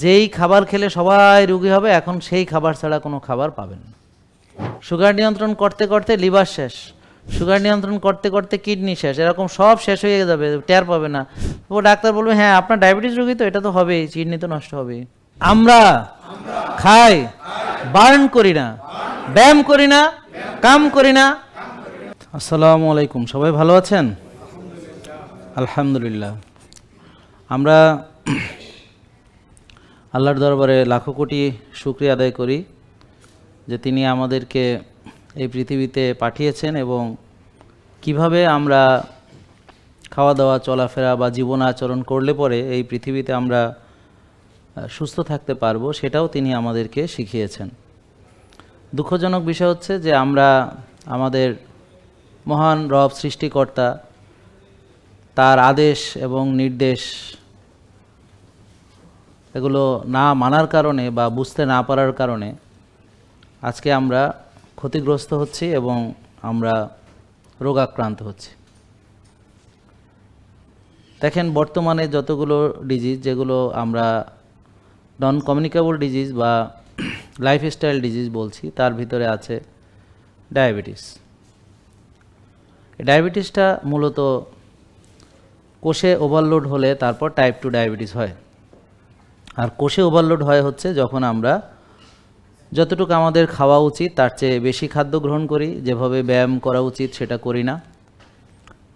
যেই খাবার খেলে সবাই রুগী হবে, এখন সেই খাবার ছাড়া কোনো খাবার পাবেন সুগার নিয়ন্ত্রণ করতে করতে লিভার শেষ। সুগার নিয়ন্ত্রণ করতে করতে কিডনি শেষ। এরকম সব শেষ হয়ে যাবে, টের পাবে না। ও ডাক্তার বলবে হ্যাঁ আপনার ডায়াবেটিস রোগী তো, এটা তো হবেই, কিডনি তো নষ্ট হবে আমরা খাই, বার্ন করি না, ব্যায়াম করি না, কাম করি না। আসসালামু আলাইকুম, সবাই ভালো আছেন? আলহামদুলিল্লাহ। আমরা আল্লাহর দরবারে লাখো কোটি শুক্রিয়া আদায় করি যে তিনি আমাদেরকে এই পৃথিবীতে পাঠিয়েছেন এবং কীভাবে আমরা খাওয়া দাওয়া চলাফেরা বা জীবন আচরণ করলে পরে এই পৃথিবীতে আমরা সুস্থ থাকতে পারব সেটাও তিনি আমাদেরকে শিখিয়েছেন। দুঃখজনক বিষয় হচ্ছে যে আমরা আমাদের মহান রব, সৃষ্টিকর্তা, তার আদেশ এবং নির্দেশ এগুলো না মানার কারণে বা বুঝতে না পারার কারণে আজকে আমরা ক্ষতিগ্রস্ত হচ্ছি এবং আমরা রোগাক্রান্ত হচ্ছি। দেখেন বর্তমানে যতগুলো ডিজিজ যেগুলো আমরা নন কমিউনিকেবল ডিজিজ বা লাইফস্টাইল ডিজিজ বলছি, তার ভিতরে আছে ডায়াবেটিস ডায়াবেটিসটা মূলত কোষে ওভারলোড হলে তারপর টাইপ টু ডায়াবেটিস হয়। আর কোষে ওভারলোড হয় হচ্ছে যখন আমরা যতটুকু আমাদের খাওয়া উচিত, তার চেয়ে বেশি খাদ্য গ্রহণ করি, যেভাবে ব্যায়াম করা উচিত সেটা করি না।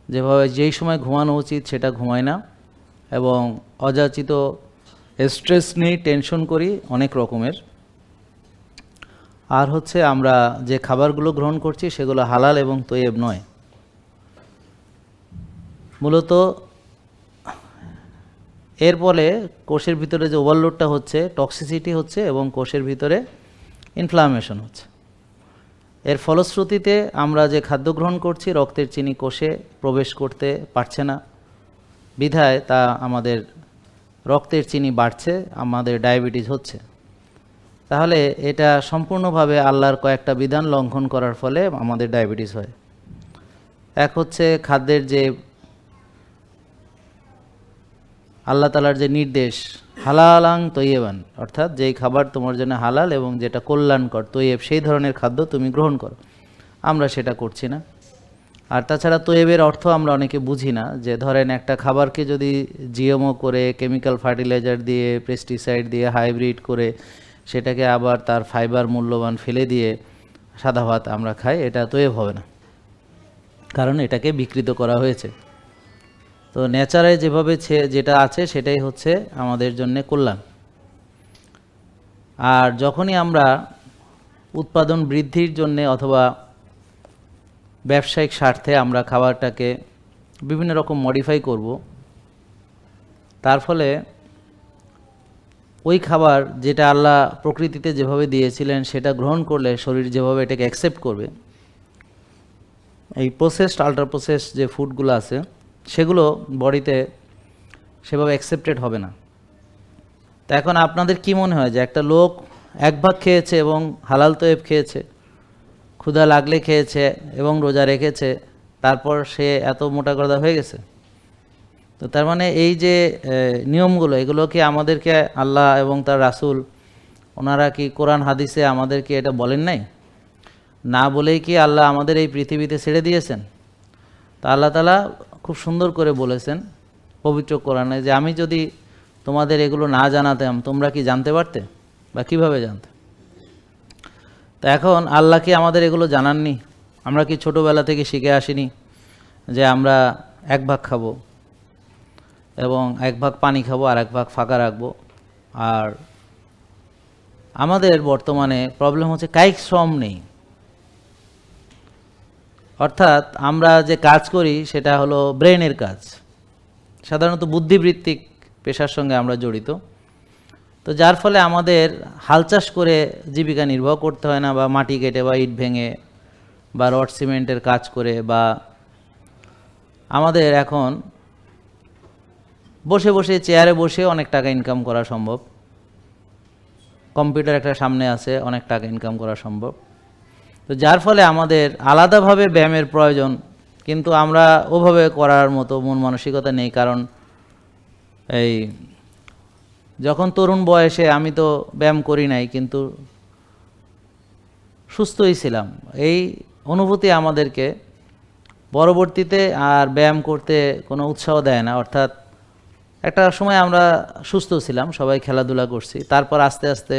যেভাবে যেই সময় ঘুমানো উচিত সেটা ঘুমাই না। এবং অযাচিত স্ট্রেস নিয়ে টেনশন করি অনেক রকমের। আর হচ্ছে আমরা যে খাবারগুলো গ্রহণ করছি সেগুলো হালাল এবং তৈব নয়। মূলত এর ফলে কোষের ভিতরে যে ওভারলোডটা হচ্ছে টক্সিসিটি হচ্ছে এবং কোষের ভিতরে ইনফ্লামেশন হচ্ছে। এর ফলশ্রুতিতে আমরা যে খাদ্য গ্রহণ করছি, রক্তের চিনি কোষে প্রবেশ করতে পারছে না। বিধায় তা আমাদের রক্তের চিনি বাড়ছে, আমাদের ডায়াবেটিস হচ্ছে। তাহলে এটা সম্পূর্ণভাবে আল্লাহর কয়েকটা বিধান লঙ্ঘন করার ফলে আমাদের ডায়াবেটিস হয়। এক হচ্ছে খাদ্যের যে আল্লাহ তালার যে নির্দেশ, হালালাং তৈয়বান, অর্থাৎ যেই খাবার তোমার জন্য হালাল এবং যেটা কল্যাণকর, তৈয়েব, সেই ধরনের খাদ্য তুমি গ্রহণ করো। আমরা সেটা করছি না। আর তাছাড়া তৈয়বের অর্থ আমরা অনেকে বুঝি না, যে ধরেন একটা খাবারকে যদি জিএমও করে, কেমিক্যাল ফার্টিলাইজার দিয়ে, পেস্টিসাইড দিয়ে, হাইব্রিড করে, সেটাকে আবার তার ফাইবার মূল্যবান ফেলে দিয়ে সাদা ভাত আমরা খাই, এটা তৈয়ব হবে না। কারণ এটাকে বিকৃত করা হয়েছে। তো নেচারে যেভাবে যেটা আছে সেটাই হচ্ছে আমাদের জন্য কল্যাণ। আর যখনই আমরা উৎপাদন বৃদ্ধির জন্যে অথবা ব্যবসায়িক স্বার্থে আমরা খাবারটাকে বিভিন্ন রকম মডিফাই করব, তার ফলে ওই খাবার যেটা আল্লাহ প্রকৃতিতে যেভাবে দিয়েছিলেন সেটা গ্রহণ করলে শরীর যেভাবে এটাকে অ্যাকসেপ্ট করবে, এই প্রসেসড আল্ট্রা প্রসেস যে ফুডগুলো আছে সেগুলো বডিতে সেভাবে অ্যাকসেপ্টেড হবে না। তো এখন আপনাদের কি মনে হয় যে একটা লোক এক ভাগ খেয়েছে এবং হালাল তয়েব খেয়েছে, ক্ষুধা লাগলে খেয়েছে এবং রোজা রেখেছে, তারপর সে এত মোটা গদা হয়ে গেছে? তো তার মানে এই যে নিয়মগুলো এগুলো কি আমাদেরকে আল্লাহ এবং তার রাসূল, ওনারা কি কোরআন, হাদিসে আমাদেরকে এটা বলেন নাই? না বলেই কি আল্লাহ আমাদের এই পৃথিবীতে ছেড়ে দিয়েছেন? তা আল্লাহ তালা খুব সুন্দর করে বলেছেন পবিত্র কোরআনে যে আমি যদি তোমাদের এগুলো না জানাতাম, তোমরা কি জানতে পারতে বা কীভাবে জানতে? তা এখন আল্লাহ কি আমাদের এগুলো জানাননি? আমরা কি ছোটোবেলা থেকে শিখে আসিনি যে আমরা এক ভাগ খাব এবং এক ভাগ পানি খাব আর এক ভাগ ফাঁকা রাখব? আর আমাদের বর্তমানে প্রবলেম হচ্ছে কায়িক শ্রম নেই। অর্থাৎ আমরা যে কাজ করি সেটা হলো ব্রেনের কাজ। সাধারণত বুদ্ধিবৃত্তিক পেশার সঙ্গে আমরা জড়িত। তো যার ফলে আমাদের হাল চাষ করে জীবিকা নির্বাহ করতে হয় না বা মাটি কেটে বা ইট ভেঙে বা রড সিমেন্টের কাজ করে বা আমাদের এখন বসে বসে চেয়ারে বসে অনেক টাকা ইনকাম করা সম্ভব। কম্পিউটার একটা সামনে আছে, অনেক টাকা ইনকাম করা সম্ভব। তো যার ফলে আমাদের আলাদাভাবে ব্যায়ামের প্রয়োজন, কিন্তু আমরা ওভাবে করার মতো মন মানসিকতা নেই, কারণ এই যখন তরুণ বয়সে আমি তো ব্যায়াম করি নাই, কিন্তু সুস্থই ছিলাম। এই অনুভূতি আমাদেরকে পরবর্তীতে আর ব্যায়াম করতে কোনো উৎসাহ দেয় না। অর্থাৎ একটা সময় আমরা সুস্থ ছিলাম, সবাই খেলাধুলা করছি, তারপর আস্তে আস্তে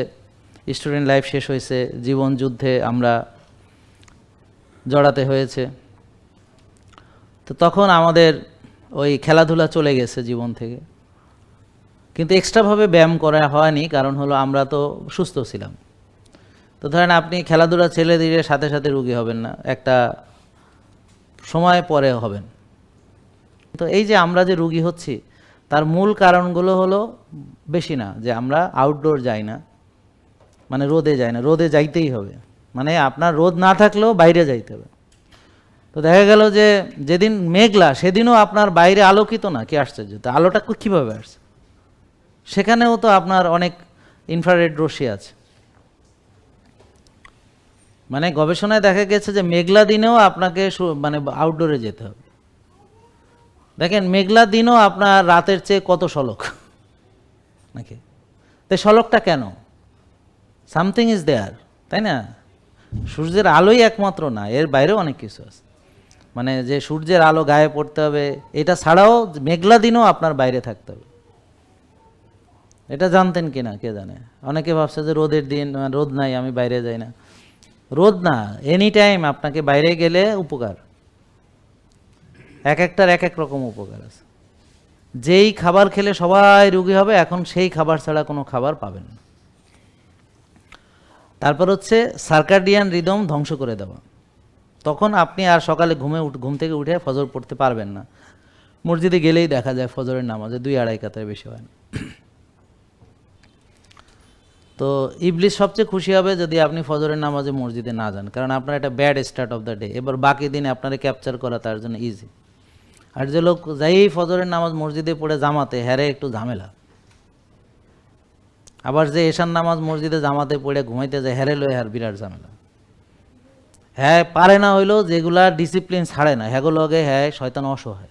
স্টুডেন্ট লাইফ শেষ হয়েছে, জীবন যুদ্ধে আমরা জড়াতে হয়েছে। তো তখন আমাদের ওই খেলাধুলা চলে গেছে জীবন থেকে। কিন্তু এক্সট্রাভাবে ব্যায়াম করা হয়নি, কারণ হলো আমরা তো সুস্থ ছিলাম। তো ধরেন আপনি খেলাধুলা ছেলে দিয়ে সাথে সাথে রুগী হবেন না, একটা সময় পরে হবেন। তো এই যে আমরা যে রুগী হচ্ছি, তার মূল কারণগুলো হলো বেশি না, যে আমরা আউটডোর যাই না মানে রোদে যাই না, রোদে যাইতেই হবে। মানে আপনার রোদ না থাকলেও বাইরে যাইতে হবে। তো দেখা গেল যে যেদিন মেঘলা, সেদিনও আপনার বাইরে আলোকিত না, কি আশ্চর্য। তো আলোটা কীভাবে আসছে? সেখানেও তো আপনার অনেক ইনফ্রারেড রশ্মি আছে। মানে গবেষণায় দেখা গেছে যে মেঘলা দিনেও আপনাকে মানে আউটডোরে যেতে হবে। দেখেন, মেঘলা দিনও আপনার রাতের চেয়ে কত সলক? নাকি? তো সলকটা কেন? সামথিং ইজ দেয়ার তাই না? সূর্যের আলোই একমাত্র না, এর বাইরেও অনেক কিছু আছে। মানে যে সূর্যের আলো গায়ে পড়তে হবে, এটা ছাড়াও মেঘলা দিনও আপনার বাইরে থাকতে হবে। এটা জানতেন কি না কে জানে? অনেকে ভাবছে যে রোদের দিন রোদ নাই, আমি বাইরে যাই না। রোদ না এনি টাইম আপনাকে বাইরে গেলে উপকার। এক একটার এক এক রকম উপকার আছে। যেই খাবার খেলে সবাই রুগী হবে, এখন সেই খাবার ছাড়া কোনো খাবার পাবেন না। তারপর হচ্ছে সার্কাডিয়ান রিদম ধ্বংস করে দেওয়া। তখন আপনি আর সকালে ঘুমে ঘুম থেকে উঠে ফজর পড়তে পারবেন না। মসজিদে গেলেই দেখা যায় ফজরের নামাজে দুই আড়াই কাতার বেশি হয় না। তো ইবলিস সবচেয়ে খুশি হবে যদি আপনি ফজরের নামাজে মসজিদে না যান, কারণ আপনার একটা bad start of the day এবার বাকি দিনে আপনারা ক্যাপচার করা তার জন্য ইজি আর যে লোক যাই ফজরের নামাজ মসজিদে পড়ে জামাতে, হ্যারে একটু ঝামেলা। আবার যে এশান নামাজ মসজিদে জামাতে পড়ে ঘুমাইতে যায় হ্যারে লয়ে হ্যার বিরাট ঝামেলা। হ্যাঁ পারে না হইলেও যেগুলা ডিসিপ্লিন ছাড়ে না হ্যাগুলোকে হ্যাঁ শয়তান অসহায়।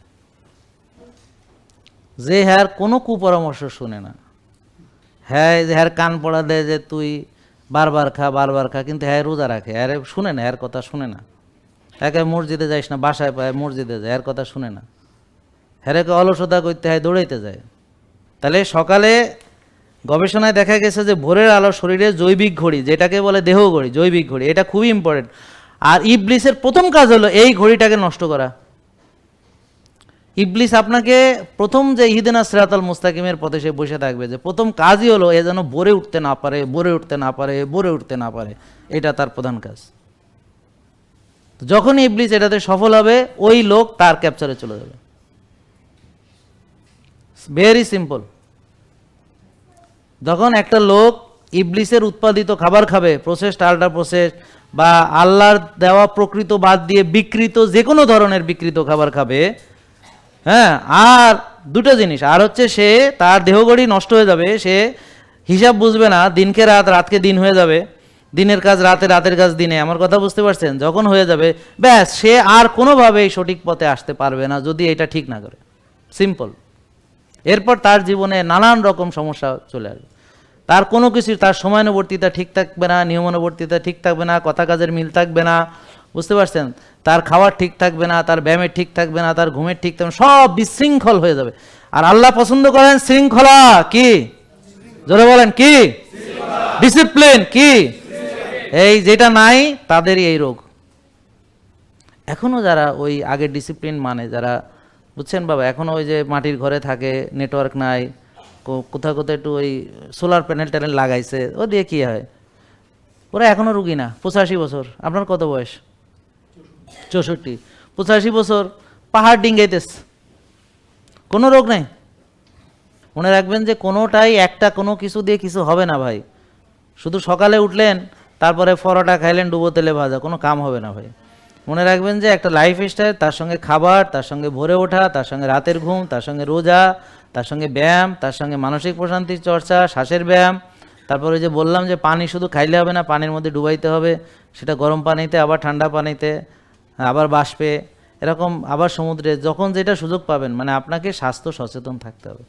যে হ্যার কোনো কুপরামর্শ শুনে না। হ্যাঁ যে হ্যার কান পড়া দেয় যে তুই বারবার খা বারবার খা, কিন্তু হ্যাঁ রোজা রাখে। হ্যাঁ শুনে না, হ্যার কথা শুনে না। একে মসজিদে যাইস না, বাসায় পায়, মসজিদে যায় এর কথা শুনে না। হ্যারেকে অলসতা করতে হয়, দৌড়াইতে যায়। তাহলে সকালে গবেষণায় দেখা গেছে যে ভোরের আলো শরীরে জৈবিক ঘড়ি, যেটাকে বলে দেহ ঘড়ি, জৈবিক ঘড়ি, এটা খুবই ইম্পর্টেন্ট আর ইবলিসের প্রথম কাজ হলো এই ঘড়িটাকে নষ্ট করা। ইবলিস আপনাকে প্রথম যে ইহিদিনা সিরাতাল মুস্তাকিমের পথে সে বসে থাকবে যে প্রথম কাজই হলো এ যেন বরে উঠতে না পারে বরে উঠতে না পারে বরে উঠতে না পারে। এটা তার প্রধান কাজ। যখন ইবলিস এটাতে সফল হবে, ওই লোক তার ক্যাপচারে চলে যাবে। ভেরি সিম্পল যখন একটা লোক ইবলিসের উৎপাদিত খাবার খাবে প্রসেসড আল্ট্রা প্রসেস বা আল্লাহর দেওয়া প্রকৃত বাদ দিয়ে বিকৃত যে কোনো ধরনের বিকৃত খাবার খাবে হ্যাঁ আর দুটো জিনিস, আর হচ্ছে সে তার দেহগড়ি নষ্ট হয়ে যাবে, সে হিসাব বুঝবে না, দিনকে রাত, রাতকে দিন হয়ে যাবে, দিনের কাজ রাতে, রাতের কাজ দিনে, আমার কথা বুঝতে পারছেন? যখন হয়ে যাবে, ব্যাস, সে আর কোনোভাবেই সঠিক পথে আসতে পারবে না যদি এটা ঠিক না করে। সিম্পল এরপর তার জীবনে নানান রকম সমস্যা চলে আসবে। তার কোনো কিছু, তার সময়ানুবর্তিতা ঠিক থাকবে না, নিয়মানুবর্তিতা ঠিক থাকবে না, কথা কাজের মিল থাকবে না, বুঝতে পারছেন? তার খাওয়ার ঠিক থাকবে না, তার ব্যায়ামের ঠিক থাকবে না, তার ঘুমের ঠিক থাকবে সব বিশৃঙ্খল হয়ে যাবে। আর আল্লাহ পছন্দ করেন শৃঙ্খলা, কি? জোরে বলেন, কি? ডিসিপ্লিন, কি? এই যেটা নাই, তাদেরই এই রোগ। এখনও যারা ওই আগের ডিসিপ্লিন মানে যারা বুঝছেন বাবা? এখনও ওই যে মাটির ঘরে থাকে নেটওয়ার্ক নাই কোথাও কোথাও একটু ওই সোলার প্যানেল ট্যানেল লাগাইছে, ও দিয়ে কী হয়? ওরা এখনও রুগী না, পঁচাশি বছর। আপনার কত বয়স? চৌষট্টি। পঁচাশি বছর, পাহাড় ডিঙ্গাইতেস কোনো রোগ নেই। মনে রাখবেন যে কোনোটাই একটা কোনো কিছু দিয়ে কিছু হবে না ভাই। শুধু সকালে উঠলেন, তারপরে পরোটা খাইলেন ডুবো তেলে ভাজা, কোনো কাম হবে না ভাই। মনে রাখবেন যে একটা লাইফ স্টাইল তার সঙ্গে খাবার, তার সঙ্গে ভোরে ওঠা, তার সঙ্গে রাতের ঘুম, তার সঙ্গে রোজা, তার সঙ্গে ব্যায়াম, তার সঙ্গে মানসিক প্রশান্তির চর্চা, শ্বাসের ব্যায়াম। তারপরে যে বললাম যে পানি শুধু খাইলে হবে না, পানির মধ্যে ডুবাইতে হবে, সেটা গরম পানিতে, আবার ঠান্ডা পানিতে, আবার বাষ্পে, এরকম আবার সমুদ্রে, যখন যেটা সুযোগ পাবেন মানে আপনাকে স্বাস্থ্য সচেতন থাকতে হবে।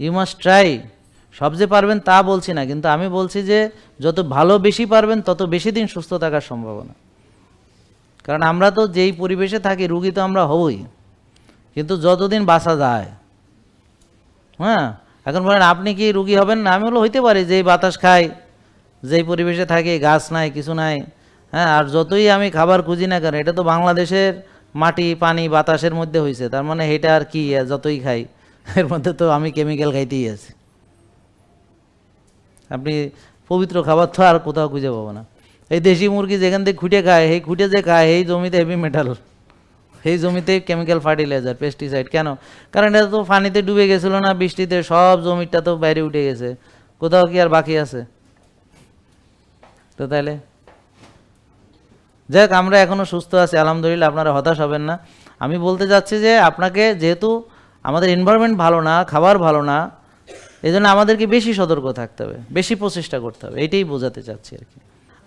ইউ মাস্ট ট্রাই সব যে পারবেন তা বলছি না, কিন্তু আমি বলছি যে যত ভালো বেশি পারবেন, তত বেশি দিন সুস্থ থাকার সম্ভাবনা। কারণ আমরা তো যেই পরিবেশে থাকি, রুগী তো আমরা হবই। কিন্তু যতদিন বাসা যায় হ্যাঁ? এখন বলেন, আপনি কি রুগী হবেন না? আমি হলো হইতে পারি, যেই বাতাস খাই, যেই পরিবেশে থাকি, গাছ নাই, কিছু নাই হ্যাঁ? আর যতই আমি খাবার খুঁজি না কেন, এটা তো বাংলাদেশের মাটি, পানি, বাতাসের মধ্যে হয়েছে তার মানে এটা আর কি যতই খাই, এর মধ্যে তো আমি কেমিক্যাল খাইতেই আছি। আপনি পবিত্র খাবার তো আর কোথাও খুঁজে পাবো না। এই দেশি মুরগি যেখান থেকে খুঁটে খায়, সেই খুঁটে যে খায়, সেই জমিতে হেভি মেটাল সেই জমিতে কেমিক্যাল ফার্টিলাইজার পেস্টিসাইড কেন? কারণ এটা তো পানিতে ডুবে গেছিল না, বৃষ্টিতে সব জমিটা তো বাইরে উঠে গেছে। কোথাও কি আর বাকি আছে? তো তাহলে যাক, আমরা এখনও সুস্থ আছি, আলহামদুলিল্লাহ আপনারা হতাশ হবেন না। আমি বলতে চাচ্ছি যে, আপনাকে যেহেতু আমাদের এনভায়রনমেন্ট ভালো না, খাবার ভালো না এই জন্য আমাদেরকে বেশি সতর্ক থাকতে হবে, বেশি প্রচেষ্টা করতে হবে, এটাই বোঝাতে চাচ্ছি আর কি।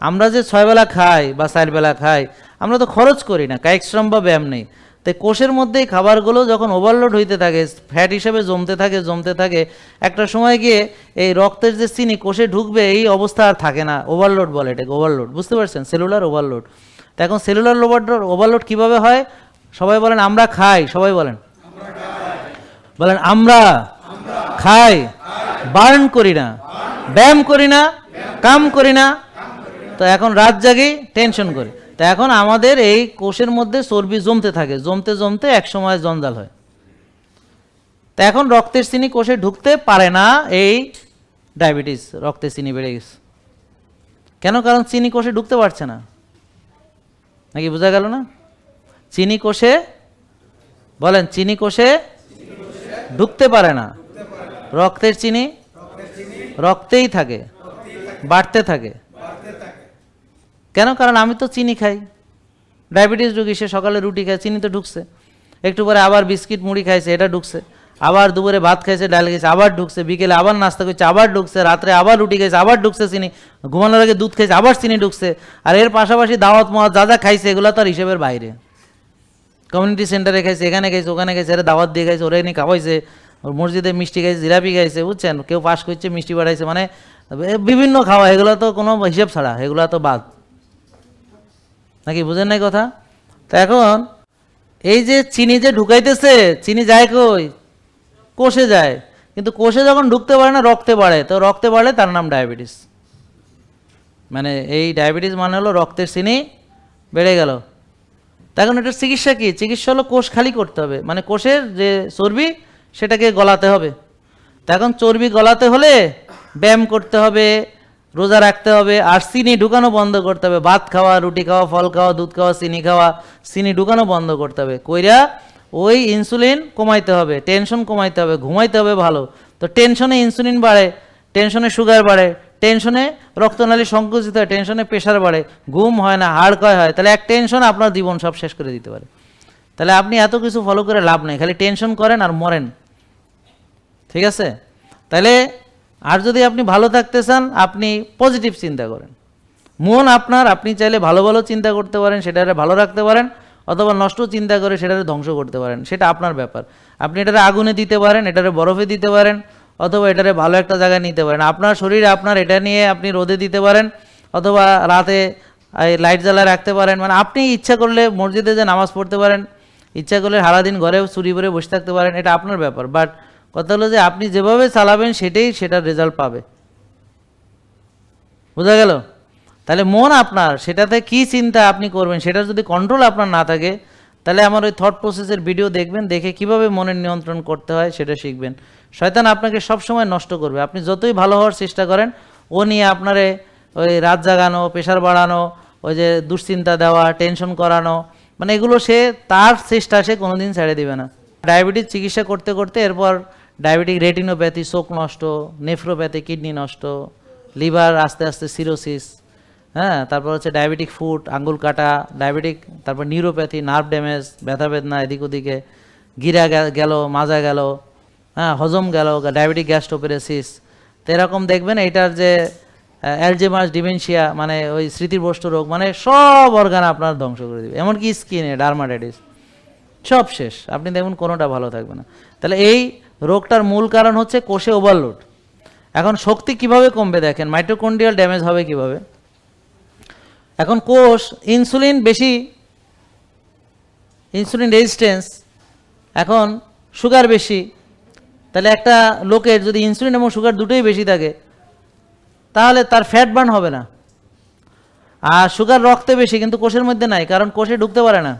আমরা যে ছয়বেলা খাই বা চারবেলা খাই, আমরা তো খরচ করি না, কায়িক শ্রম বা ব্যায়াম নেই। তাই কোষের মধ্যেই খাবারগুলো যখন ওভারলোড হইতে থাকে ফ্যাট হিসেবে জমতে থাকে জমতে থাকে, একটা সময় গিয়ে এই রক্তের যে চিনি কোষে ঢুকবে, এই অবস্থা আর থাকে না। ওভারলোড বলে এটাকে ওভারলোড বুঝতে পারছেন? সেলুলার ওভারলোড তো এখন সেলুলার ওভারলোড ওভারলোড কীভাবে হয়? সবাই বলেন, আমরা খাই। সবাই বলেন বলেন, আমরা খাই। বার্ন করি না। ব্যায়াম করি না। কাম করি না। তো এখন রাত জাগি টেনশন করি। তো এখন আমাদের এই কোষের মধ্যে চর্বি জমতে থাকে। জমতে জমতে এক সময় জঞ্জাল হয়। তো এখন রক্তের চিনি কোষে ঢুকতে পারে না এই ডায়াবেটিস। রক্তের চিনি বেড়ে গেছে। কেন? কারণ চিনি কোষে ঢুকতে পারছে না। নাকি বোঝা গেল না? চিনি কোষে, বলেন, চিনি কোষে ঢুকতে পারে না। রক্তের চিনি, রক্তেই থাকে, বাড়তে থাকে। কেন? কারণ আমি তো চিনি খাই। ডায়াবেটিস রুগী, সে সকালে রুটি খায়, চিনি তো ঢুকছে। একটু পরে আবার বিস্কিট মুড়ি খাইছে, এটা ঢুকছে। আবার দুপুরে ভাত খাইছে, ডাল খেয়েছে আবার ঢুকছে। বিকেলে আবার নাস্তা করছে, আবার ঢুকছে। রাত্রে আবার রুটি খাইছে, আবার ঢুকছে চিনি। ঘুমানোর আগে দুধ খাইছে, আবার চিনি ঢুকছে। আর এর পাশাপাশি দাওয়াত মহাত যা যা খাইছে, এগুলো তো আর হিসেবের বাইরে। কমিউনিটি সেন্টারে খাইছে, এখানে খাইছে, ওখানে খাইছে, এরা দাওয়াত দিয়ে খাইছে, ওরা এনে খাওয়াইছে। মসজিদে মিষ্টি খাইছে, জিলাপি খাইছে, বুঝছেন? কেউ পাশ করছে, মিষ্টি বাড়াইছে মানে বিভিন্ন খাওয়া, এগুলো তো কোনো হিসেব ছাড়া, এগুলো তো বাদ। নাকি বুঝেন নাই কথা? তো এখন, এই যে চিনি যে ঢুকাইতেছে, চিনি যায় কই? কোষে যায়। কিন্তু কোষে যখন ঢুকতে পারে না, রক্তে বাড়ে। তো রক্তে বাড়লে তার নাম ডায়াবেটিস। মানে এই ডায়াবেটিস মানে হলো রক্তের চিনি বেড়ে গেল। তা এখন এটার চিকিৎসা কী? চিকিৎসা হলো কোষ খালি করতে হবে। মানে কোষের যে চর্বি, সেটাকে গলাতে হবে। তা এখন চর্বি গলাতে হলে ব্যায়াম করতে হবে রোজা রাখতে হবে, আর চিনি ঢুকানো বন্ধ করতে হবে। ভাত খাওয়া, রুটি খাওয়া, ফল খাওয়া, দুধ খাওয়া, চিনি খাওয়া, চিনি ঢুকানো বন্ধ করতে হবে। কইরা ওই ইনসুলিন কমাইতে হবে টেনশন কমাইতে হবে, ঘুমাইতে হবে ভালো। তো টেনশনে ইনসুলিন বাড়ে টেনশনে সুগার বাড়ে টেনশনে রক্তনালী সংকুচিত হয় টেনশনে প্রেশার বাড়ে। ঘুম হয় না, হাড় ক্ষয় হয়, তাহলে এক টেনশন আপনার জীবন সব শেষ করে দিতে পারে। তাহলে আপনি এত কিছু ফলো করে লাভ নেই, খালি টেনশন করেন আর মরেন। ঠিক আছে? তাহলে আর যদি আপনি ভালো থাকতে চান, আপনি পজিটিভ চিন্তা করেন। মন আপনার, আপনি চাইলে ভালো ভালো চিন্তা করতে পারেন, সেটারে ভালো রাখতে পারেন, অথবা নষ্ট চিন্তা করে সেটারে ধ্বংস করতে পারেন, সেটা আপনার ব্যাপার। আপনি এটারে আগুনে দিতে পারেন, এটারে বরফে দিতে পারেন, অথবা এটারে ভালো একটা জায়গায় নিতে পারেন। আপনার শরীরে, আপনার এটা নিয়ে আপনি রোদে দিতে পারেন, অথবা রাতে লাইট জ্বালায় রাখতে পারেন। মানে আপনি ইচ্ছা করলে মসজিদে যে নামাজ পড়তে পারেন, ইচ্ছা করলে সারাদিন ঘরে চুরি করে বসে থাকতে পারেন, এটা আপনার ব্যাপার। বাট কথা হলো যে আপনি যেভাবে চালাবেন সেটাই সেটার রেজাল্ট পাবে। বোঝা গেল? তাহলে মন আপনার, সেটাতে কি চিন্তা আপনি করবেন সেটা যদি কন্ট্রোল আপনার না থাকে, তাহলে আমার ওই থট প্রসেসের ভিডিও দেখবেন, দেখে কীভাবে মনের নিয়ন্ত্রণ করতে হয় সেটা শিখবেন। শয়তান আপনাকে সব সময় নষ্ট করবে। আপনি যতই ভালো হওয়ার চেষ্টা করেন, ও নিয়ে আপনারে ওই রাত জাগানো, প্রেশার বাড়ানো, ওই যে দুশ্চিন্তা দেওয়া টেনশন করানো মানে এগুলো সে তার চেষ্টা সে কোনোদিন ছেড়ে দিবে না। ডায়াবেটিস চিকিৎসা করতে করতে এরপর ডায়াবেটিক রেটিনোপ্যাথি চোখ নষ্ট, নেফ্রোপ্যাথি, কিডনি নষ্ট, লিভার আস্তে আস্তে সিরোসিস হ্যাঁ তারপর হচ্ছে ডায়াবেটিক ফুড আঙ্গুল কাটা, ডায়াবেটিক, তারপর নিউরোপ্যাথি, নার্ভ ড্যামেজ, ব্যথা বেদনা এদিক ওদিকে, গিরা গেল, মাজা গেল হ্যাঁ হজম গেল, ডায়াবেটিক গ্যাস্ট্রোপেরেসিস। তো এরকম দেখবেন এইটার যে অ্যালজেমাস ডিমেনশিয়া মানে ওই স্মৃতিভ্রষ্ট রোগ মানে সব অর্গান আপনার ধ্বংস করে দেবে। এমনকি স্কিনে, ডার্মাটাইটিস। সব শেষ। আপনি দেখুন কোনোটা ভালো থাকবে না। তাহলে এই রোগটার মূল কারণ হচ্ছে কোষে ওভারলোড এখন শক্তি কীভাবে কমবে দেখেন? মাইটোকন্ড্রিয়াল ড্যামেজ হবে কীভাবে? এখন কোষ ইনসুলিন বেশি ইনসুলিন রেজিস্ট্যান্স এখন সুগার বেশি। তাহলে একটা লোকের যদি ইনসুলিন এবং সুগার দুটোই বেশি থাকে, তাহলে তার ফ্যাট বার্ন হবে না। আর সুগার রক্তে বেশি, কিন্তু কোষের মধ্যে নাই, কারণ কোষে ঢুকতে পারে না।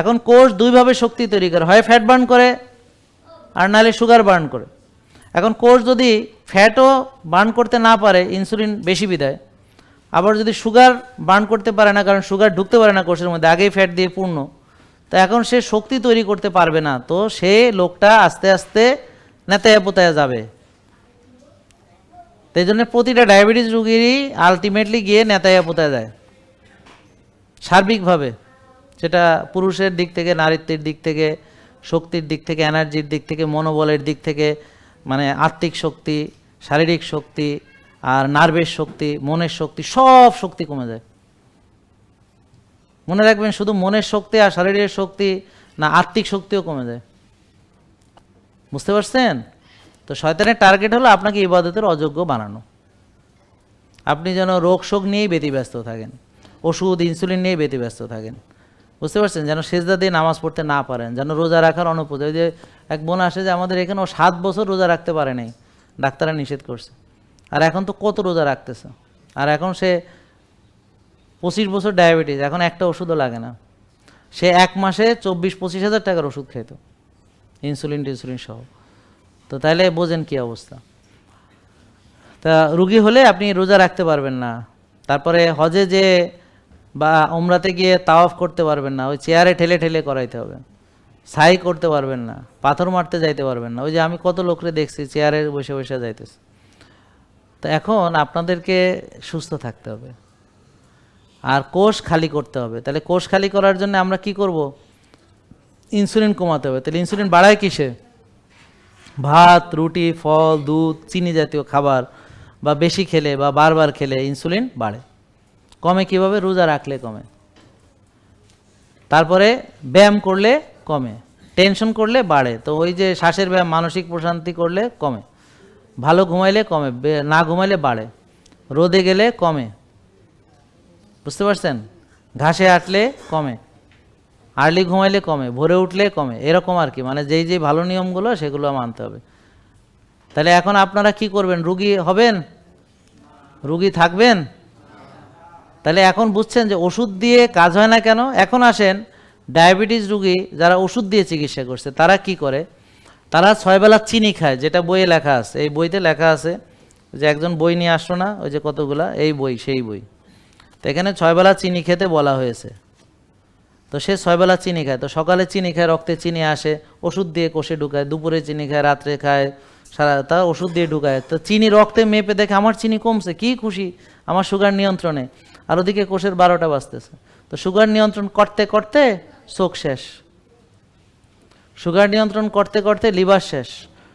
এখন কোষ দুইভাবে শক্তি তৈরি করে, হয় ফ্যাট বার্ন করে আর নাহলে সুগার বার্ন করে। এখন কোষ যদি ফ্যাটও বার্ন করতে না পারে ইনসুলিন বেশি বিদায়। আবার যদি সুগার বার্ন করতে পারে না, কারণ সুগার ঢুকতে পারে না কোষের মধ্যে, আগেই ফ্যাট দিয়ে পূর্ণ। তো এখন সে শক্তি তৈরি করতে পারবে না, তো সে লোকটা আস্তে আস্তে নেতায়া পোতায়া যাবে। তাই জন্য প্রতিটা ডায়াবেটিস রুগীরই আলটিমেটলি গিয়ে নেতায়া পোতায় যায়, সার্বিকভাবে। সেটা পুরুষের দিক থেকে, নারীত্বের দিক থেকে, শক্তির দিক থেকে এনার্জির দিক থেকে, মনোবলের দিক থেকে মানে আত্মিক শক্তি, শারীরিক শক্তি, আর নার্ভের শক্তি, মনের শক্তি, সব শক্তি কমে যায়। মনে রাখবেন, শুধু মনের শক্তি আর শারীরিক শক্তি না, আত্মিক শক্তিও কমে যায়। বুঝতে পারছেন? তো শয়তানের টার্গেট হলো আপনাকে ইবাদতের অযোগ্য বানানো। আপনি যেন রোগ শোক নিয়েই ব্যতিব্যস্ত থাকেন, ওষুধ ইনসুলিন নিয়েই ব্যতিব্যস্ত থাকেন। বুঝতে পারছেন? যেন সেজদা দিয়ে নামাজ পড়তে না পারেন, যেন রোজা রাখার অনুপযোগী যে এক বোন আসে যে আমাদের এখানে ও সাত বছর রোজা রাখতে পারে নাই, ডাক্তাররা নিষেধ করছে। আর এখন তো কত রোজা রাখতেছে? আর এখন সে পঁচিশ বছর ডায়াবেটিস, এখন একটা ওষুধও লাগে না। সে এক মাসে চব্বিশ, পঁচিশ হাজার টাকার ওষুধ খেত ইনসুলিন, টিনসুলিন সহ। তো তাহলে বোঝেন কি অবস্থা? তা রুগী হলে আপনি রোজা রাখতে পারবেন না। তারপরে হজে যে বা ওমরাতে গিয়ে তাওয়াফ করতে পারবেন না, ওই চেয়ারে ঠেলে ঠেলে করাইতে হবে। সাই করতে পারবেন না, পাথর মারতে যাইতে পারবেন না, ওই যে আমি কত লোকরে দেখছি চেয়ারে বসে বসে যাইতেছে। তো এখন আপনাদেরকে সুস্থ থাকতে হবে। আর কোষ খালি করতে হবে, তাহলে কোষ খালি করার জন্য আমরা কি করব? ইনসুলিন কমাতে হবে, তাহলে ইনসুলিন বাড়ায় কিসে? ভাত, রুটি, ফল, দুধ, চিনি জাতীয় খাবার বা বেশি খেলে বা বারবার খেলে ইনসুলিন বাড়ে। কমে কীভাবে? রোজা রাখলে কমে। তারপরে ব্যায়াম করলে কমে। টেনশন করলে বাড়ে। তো ওই যে শ্বাসের ব্যায়াম, মানসিক প্রশান্তি করলে কমে। ভালো ঘুমাইলে কমে না ঘুমাইলে বাড়ে। রোদে গেলে কমে। বুঝতে পারছেন? ঘাসে আটলে কমে। আর্লি ঘুমাইলে কমে, ভোরে উঠলে কমে। এরকম আর কি। মানে যেই যেই ভালো নিয়মগুলো, সেগুলো মানতে হবে। তাহলে এখন আপনারা কি করবেন? রুগী হবেন? রুগী থাকবেন? তাহলে এখন বুঝছেন যে ওষুধ দিয়ে কাজ হয় না কেন? এখন আসেন, ডায়াবেটিস রুগী যারা ওষুধ দিয়ে চিকিৎসা করছে, তারা কি করে? তারা ছয় বেলা চিনি খায়, যেটা বইয়ে লেখা আছে। এই বইতে লেখা আছে যে একজন বই নিয়ে আসলো না, ওই যে কতগুলা? এই বই, সেই বই। তো এখানে ছয় বেলা চিনি খেতে বলা হয়েছে। তো সে ছয়বেলা চিনি খায়। তো সকালে চিনি খায়, রক্তে চিনি আসে, ওষুধ দিয়ে কষে ঢুকায়, দুপুরে চিনি খায়, রাত্রে খায়, সারা তা ওষুধ দিয়ে ঢুকায়। তো চিনি রক্তে মেপে দেখে, আমার চিনি কমছে, কি খুশি? আমার সুগার নিয়ন্ত্রণে। আর ওদিকে কোষের বারোটা বাজতেছে। তো সুগার নিয়ন্ত্রণ করতে করতে চোখ শেষ। সুগার নিয়ন্ত্রণ করতে করতে লিভার শেষ।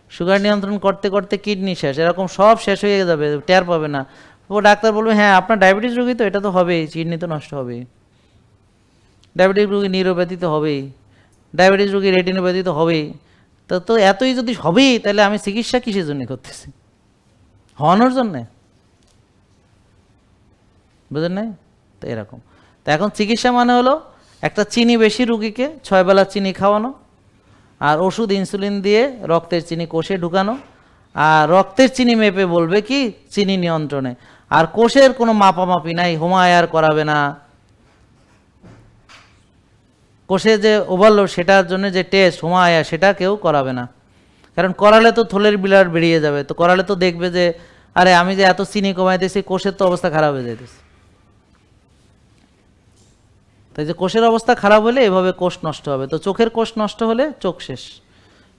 সুগার নিয়ন্ত্রণ করতে করতে কিডনি শেষ। এরকম সব শেষ হয়ে যাবে, টের পাবে না। ও ডাক্তার বলবে হ্যাঁ আপনার ডায়াবেটিস রোগী তো, এটা তো হবেই, কিডনি তো নষ্ট হবেই। ডায়াবেটিস রোগী নিউরোপ্যাথি তো হবেই। ডায়াবেটিস রোগী রেটিনোপ্যাথি তো হবেই। তো তো এতই যদি হবেই, তাহলে আমি চিকিৎসা কিসের জন্য করতেছি? হওয়ানোর জন্যে? বুঝলেন নাই? তো এরকম। তো এখন চিকিৎসা মানে হলো একটা চিনি বেশি রুগীকে ছয় বেলা চিনি খাওয়ানো, আর ওষুধ ইনসুলিন দিয়ে রক্তের চিনি কোষে ঢুকানো, আর রক্তের চিনি মেপে বলবে কি? চিনি নিয়ন্ত্রণে। আর কোষের কোনো মাপামাপি নাই হোমায়ার করাবে না। কোষে যে ওভারলোড সেটার জন্য যে টেস্ট হোমায়া সেটা কেউ করাবে না। কারণ করালে তো থলের বিলার বেরিয়ে যাবে। তো করালে তো দেখবে যে, আরে আমি যে এত চিনি কমাইতেছি, কোষের তো অবস্থা খারাপ হয়ে যাইতেছে। তাই যে কোষের অবস্থা খারাপ হলে এভাবে কোষ নষ্ট হবে। তো চোখের কোষ নষ্ট হলে চোখ শেষ,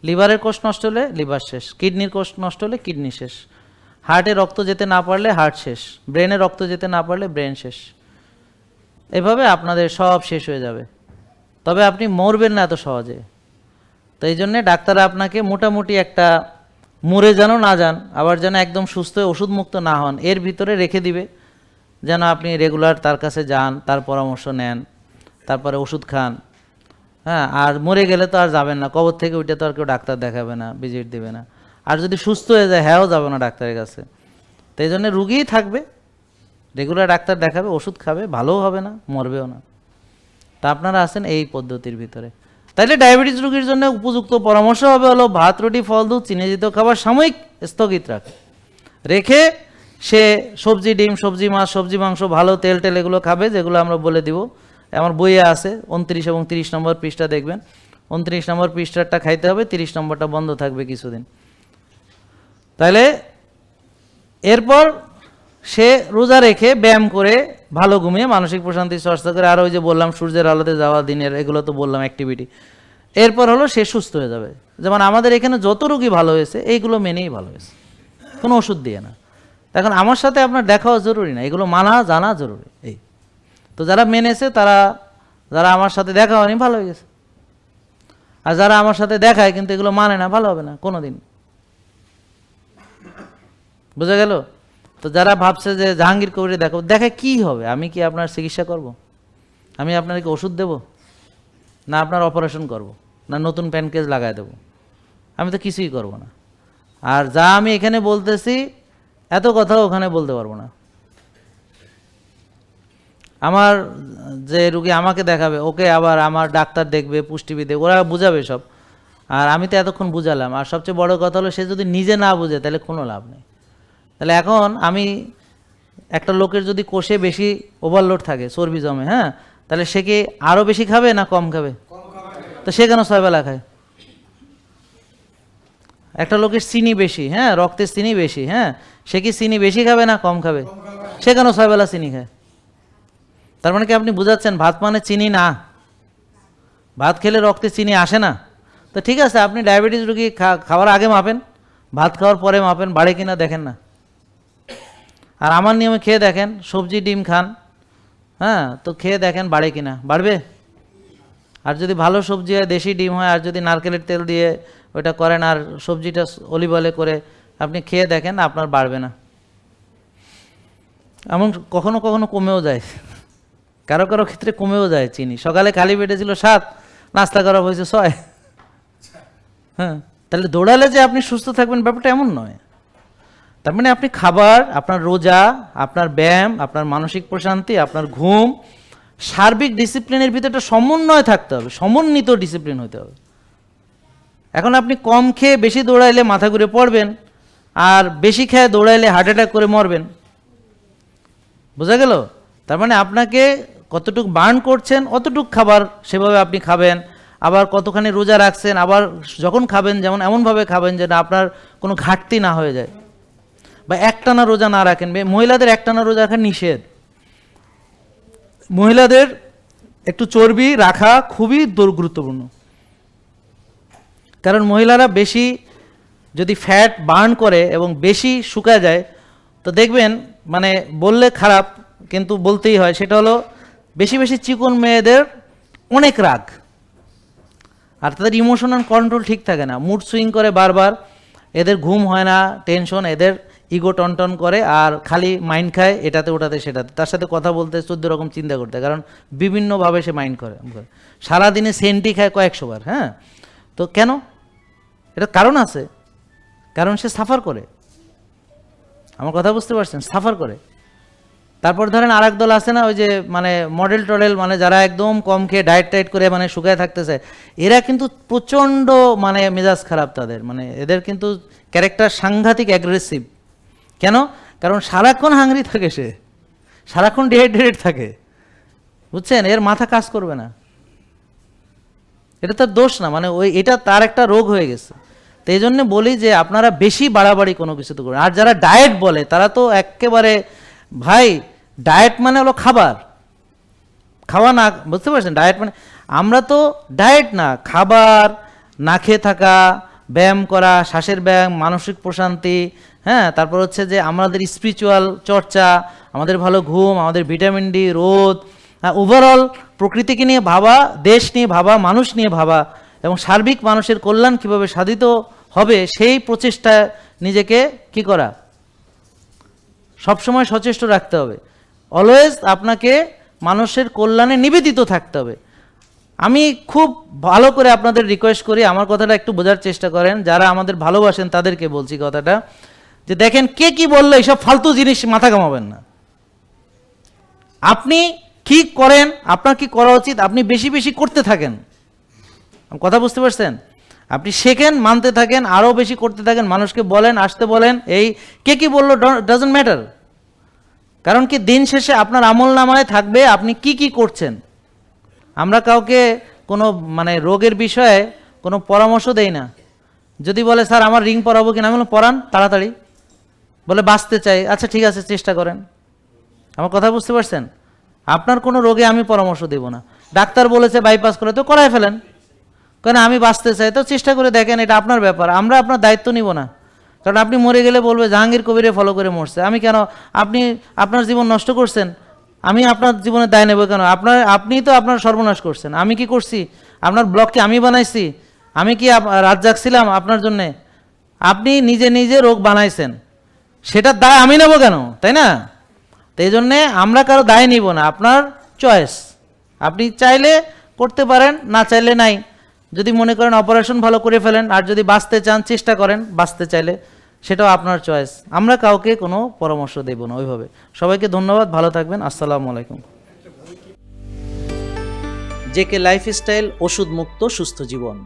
লিভারের কোষ নষ্ট হলে লিভার শেষ, কিডনির কোষ নষ্ট হলে কিডনি শেষ, হার্টে রক্ত যেতে না পারলে হার্ট শেষ, ব্রেনে রক্ত যেতে না পারলে ব্রেন শেষ। এভাবে আপনাদের সব শেষ হয়ে যাবে। তবে আপনি মরবেন না এত সহজে। তো এই জন্যে ডাক্তার আপনাকে মোটামুটি একটা মরে যেন না যান, আবার যেন একদম সুস্থ ওষুধ মুক্ত না হন, এর ভিতরে রেখে দিবে, যেন আপনি রেগুলার তার কাছে যান, তার পরামর্শ নেন। তারপরে ওষুধ খান। হ্যাঁ আর মরে গেলে তো আর যাবেন না। কবর থেকে উঠে তো আর কেউ ডাক্তার দেখাবে না, ভিজিট দেবে না। আর যদি সুস্থ হয়ে যায়, হ্যাঁও যাবে না ডাক্তারের কাছে। তো এই জন্য রুগীই থাকবে। রেগুলার ডাক্তার দেখাবে, ওষুধ খাবে, ভালোও হবে না, মরবেও না। তা আপনারা আছেন এই পদ্ধতির ভিতরে। তাইলে ডায়াবেটিস রোগীর জন্য উপযুক্ত পরামর্শ হবে হলো ভাত, রুটি, ফল, দুধ চিনিজিত খাবার সাময়িক স্থগিত রাখে। রেখে সে সবজি, ডিম, সবজি, মাছ, সবজি, মাংস, ভালো তেল টেল এগুলো খাবে, যেগুলো আমরা বলে দিব। আমার বইয়ে আছে, উনত্রিশ এবং তিরিশ নম্বর পৃষ্ঠা দেখবেন। উনত্রিশ নম্বর পৃষ্ঠাটা খাইতে হবে, তিরিশ নম্বরটা বন্ধ থাকবে কিছুদিন। তাহলে এরপর সে রোজা রেখে ব্যায়াম করে ভালো ঘুমিয়ে মানসিক প্রশান্তি, চর্চা করে, আর ওই যে বললাম, সূর্যের আলোতে যাওয়া, দিনের এগুলো তো বললাম অ্যাক্টিভিটি এরপর হলো সে সুস্থ হয়ে যাবে। যেমন আমাদের এখানে যত রোগী ভালো হয়েছে, এইগুলো মেনেই ভালো হয়েছে। কোনো ওষুধ দিয়ে না। এখন আমার সাথে আপনার দেখাও জরুরি না, এগুলো মানা, জানা জরুরি। এই। তো যারা মেনেছে, তারা, যারা আমার সাথে দেখা হয়নি, ভালো হয়ে গেছে। আর যারা আমার সাথে দেখায়, কিন্তু এগুলো মানে না, ভালো হবে না কোনো দিন বুঝা গেল? তো যারা ভাবছে যে জাহাঙ্গীর কবিরে দেখো, দেখে কি হবে? আমি কি আপনার চিকিৎসা করব। আমি আপনাকে ওষুধ দেব? না আপনার অপারেশন করব। না নতুন প্যানকেজ লাগাই দেব? আমি তো কিছুই করব না। আর যা আমি এখানে বলতেছি, এত কথা ওখানে বলতে পারব না। আমার যে রুগী আমাকে দেখাবে, ওকে আবার আমার ডাক্তার দেখবে, পুষ্টিবিদ ওরা বুঝাবে সব। আর আমি তো এতক্ষণ বুঝালাম, আর সবচেয়ে বড় কথা হলো সে যদি নিজে না বুঝে, তাহলে কোনো লাভ নেই। তাহলে এখন আমি একটা লোকের যদি কোষে বেশি ওভারলোড থাকে, চর্বি জমে হ্যাঁ তাহলে সে কি আরও বেশি খাবে না কম খাবে? তো সে কেন ছয়বেলা খায়? একটা লোকের চিনি বেশি হ্যাঁ রক্তের চিনি বেশি হ্যাঁ সে কি চিনি বেশি খাবে না কম খাবে? সে কেন ছয়বেলা চিনি খায়? তার মানে কি আপনি বুঝাচ্ছেন ভাত মানে চিনি না? ভাত খেলে রক্তে চিনি আসে না? তো ঠিক আছে, আপনি ডায়াবেটিস রুগী খাওয়ার আগে মাপেন, ভাত খাওয়ার পরে মাপেন, বাড়ে কিনা দেখেন না। আর আমার নিয়মে খেয়ে দেখেন, সবজি, ডিম খান হ্যাঁ তো খেয়ে দেখেন বাড়ে কিনা। বাড়বে? আর যদি ভালো সবজি হয়, দেশি ডিম হয়, আর যদি নারকেলের তেল দিয়ে ওটা করেন, আর সবজিটা অলিভ অয়েলে করে আপনি খেয়ে দেখেন, আপনার বাড়বে না। এমন কখনো কখনো কমেও যায়। কারও কারও ক্ষেত্রে কমেও যায় চিনি। সকালে খালি পেটে ছিল সাত, নাস্তা করা হয়েছে ছয়। হ্যাঁ তাহলে দৌড়ালে যে আপনি সুস্থ থাকবেন ব্যাপারটা এমন নয়। তার মানে আপনি খাবার, আপনার রোজা, আপনার ব্যায়াম, আপনার মানসিক প্রশান্তি, আপনার ঘুম, সার্বিক ডিসিপ্লিনের ভিতরে একটা সমন্বয় থাকতে হবে, সমন্বিত ডিসিপ্লিন হতে হবে। এখন আপনি কম খেয়ে বেশি দৌড়াইলে মাথা ঘুরে পড়বেন, আর বেশি খেয়ে দৌড়াইলে হার্ট অ্যাটাক করে মরবেন। বোঝা গেল? তার মানে আপনাকে কতটুক বার্ন করছেন, অতটুক খাবার সেভাবে আপনি খাবেন, আবার কতখানি রোজা রাখছেন, আবার যখন খাবেন, যেমন এমনভাবে খাবেন যেন আপনার কোনো ঘাটতি না হয়ে যায়। বা একটানা রোজা না রাখেন মহিলাদের একটানা রোজা রাখা নিষেধ। মহিলাদের একটু চর্বি রাখা খুবই গুরুত্বপূর্ণ। কারণ মহিলারা বেশি যদি ফ্যাট বার্ন করে এবং বেশি শুকায় যায়, তো দেখবেন মানে বললে খারাপ কিন্তু বলতেই হয়, সেটা হলো বেশি বেশি চিকন মেয়েদের অনেক রাগ। আর তাদের ইমোশনাল কন্ট্রোল ঠিক থাকে না। মুড সুইং করে বারবার, এদের ঘুম হয় না টেনশন এদের ইগো টনটন করে, আর খালি মাইন্ড খায় এটাতে, ওটাতে, সেটাতে। তার সাথে কথা বলতে চোদ্দ রকম চিন্তা করতে কারণ বিভিন্নভাবে সে মাইন্ড করে সারাদিনে সেন্টি খায় কয়েকশো বার হ্যাঁ? তো কেন? এটা কারণ আছে। কারণ সে সাফার করে। আমার কথা বুঝতে পারছেন? সাফার করে। তারপর ধরেন আর দল আছে না, ওই যে মানে মডেল টডেল মানে যারা একদম কম খেয়ে ডায়েট টাইট করে মানে শুকায় থাকতেছে, এরা কিন্তু প্রচণ্ড মানে মেজাজ খারাপ তাদের মানে এদের কিন্তু ক্যারেক্টার সাংঘাতিক অ্যাগ্রেসিভ কেন? কারণ সারাক্ষণ হাংরি থাকে সে, সারাক্ষণ ডিহাইড্রেটেড থাকে। বুঝছেন? এর মাথা কাজ করবে না। এটা তার দোষ না মানে ওই, এটা তার একটা রোগ হয়ে গেছে। তো এই জন্য বলি যে আপনারা বেশি বাড়াবাড়ি কোনো কিছু তো করেন আর যারা ডায়েট বলে, তারা তো একেবারে, ভাই ডায়েট মানে হলো খাবার। খাওয়া না, বুঝতে পারছেন? ডায়েট মানে আমরা তো ডায়েট না, খাবার, না খেয়ে থাকা, ব্যায়াম করা, শ্বাসের ব্যায়াম, মানসিক প্রশান্তি হ্যাঁ? তারপর হচ্ছে যে আমাদের স্পিরিচুয়াল চর্চা, আমাদের ভালো ঘুম, আমাদের ভিটামিন ডি রোদ হ্যাঁ? ওভারঅল প্রকৃতিকে নিয়ে ভাবা, দেশ নিয়ে ভাবা, মানুষ নিয়ে ভাবা এবং সার্বিক মানুষের কল্যাণ কীভাবে সাধিত হবে, সেই প্রচেষ্টা নিজেকে কি করা? সবসময় সচেষ্ট রাখতে হবে। অলওয়েজ আপনাকে মানুষের কল্যাণে নিবেদিত থাকতে হবে। আমি খুব ভালো করে আপনাদের রিকোয়েস্ট করি, আমার কথাটা একটু বোঝার চেষ্টা করেন। যারা আমাদের ভালোবাসেন, তাদেরকে বলছি কথাটা। যে দেখেন, কে কি বলল, এইসব ফালতু জিনিস মাথা কামাবেন না। আপনি কি করেন, আপনার কি করা উচিত, আপনি বেশি বেশি করতে থাকেন। কথা বুঝতে পারছেন? আপনি শেখেন, মানতে থাকেন, আরও বেশি করতে থাকেন, মানুষকে বলেন, আসতে বলেন, এই কে কি বলল ডাজন্ট ম্যাটার কারণ কি দিন শেষে আপনার আমল নামায় থাকবে, আপনি কি কি করছেন? আমরা কাউকে কোনো মানে রোগের বিষয়ে কোনো পরামর্শ দেই না। যদি বলে, স্যার, আমার রিং পরাবো কিনা? আমি বললাম, পরান, তাড়াতাড়ি। বলে, বাঁচতে চাই। আচ্ছা ঠিক আছে, চেষ্টা করেন। আমার কথা বুঝতে পারছেন? আপনার কোনো রোগে আমি পরামর্শ দেব না। ডাক্তার বলেছে, বাইপাস করে তো করাই ফেলেন। কেন, আমি বাঁচতে চাই, তো চেষ্টা করে দেখেন, এটা আপনার ব্যাপার। আমরা আপনার দায়িত্ব নিব না। কারণ আপনি মরে গেলে বলবে জাহাঙ্গীর কবিরে ফলো করে মরছে। আমি কেন? আপনি, আপনার জীবন নষ্ট করছেন। আমি আপনার জীবনে দায় নেব কেন? আপনার, আপনি তো আপনার সর্বনাশ করছেন। আমি কি করছি? আপনার ব্লগকে আমি বানাইছি? আমি কি রাত জাগছিলাম আপনার জন্যে? আপনি নিজে নিজে রোগ বানাইছেন। সেটার দায় আমি নেব কেন? তাই না? তো এই জন্যে আমরা কারও দায় নিব না। আপনার চয়েস আপনি চাইলে করতে পারেন, না চাইলে নাই। যদি মনে করেন অপারেশন ভালো করে ফেলেন, আর যদি বাঁচতে চান, চেষ্টা করেন বাঁচতে চাইলে। সেটাও আপনার চয়েস আমরা কাউকে কোনো পরামর্শ দেব না ওইভাবে। সবাইকে ধন্যবাদ, ভালো থাকবেন, আসসালামু আলাইকুম। জেকে লাইফস্টাইল ওষুধ মুক্ত সুস্থ জীবন।